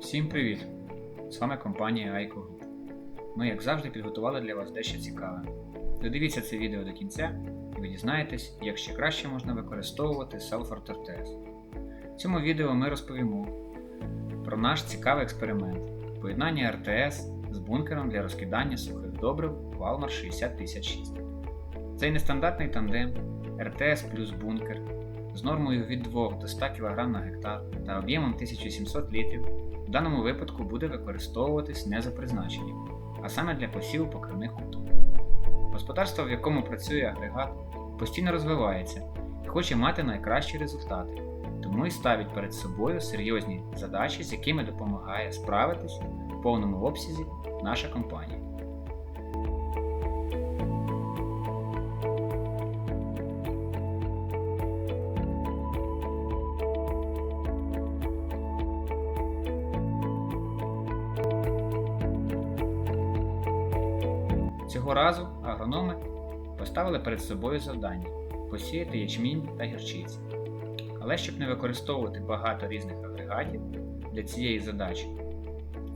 Всім привіт! З вами компанія Aiko Group. Ми, як завжди, підготували для вас дещо цікаве. Додивіться це відео до кінця, і ви дізнаєтесь, як ще краще можна використовувати Selford RTS. В цьому відео ми розповімо про наш цікавий експеримент поєднання RTS з бункером для розкидання сухих добрив Walmart 6056. Цей нестандартний тандем RTS плюс бункер з нормою від 2 до 100 кг на гектар та об'ємом 1700 літрів в даному випадку буде використовуватись не за призначенням, а саме для посіву покривних культур. Господарство, в якому працює агрегат, постійно розвивається і хоче мати найкращі результати, тому і ставить перед собою серйозні задачі, з якими допомагає справитись в повному обсязі наша компанія. Цього разу агрономи поставили перед собою завдання посіяти ячмінь та гірчиці. Але щоб не використовувати багато різних агрегатів для цієї задачі,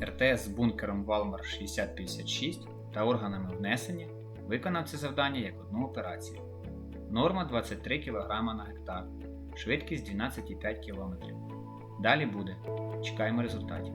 РТС з бункером Walmart 6056 та органами внесення виконав це завдання як одну операцію. Норма 23 кг на гектар, швидкість 12,5 км. Далі буде. Чекаємо результатів.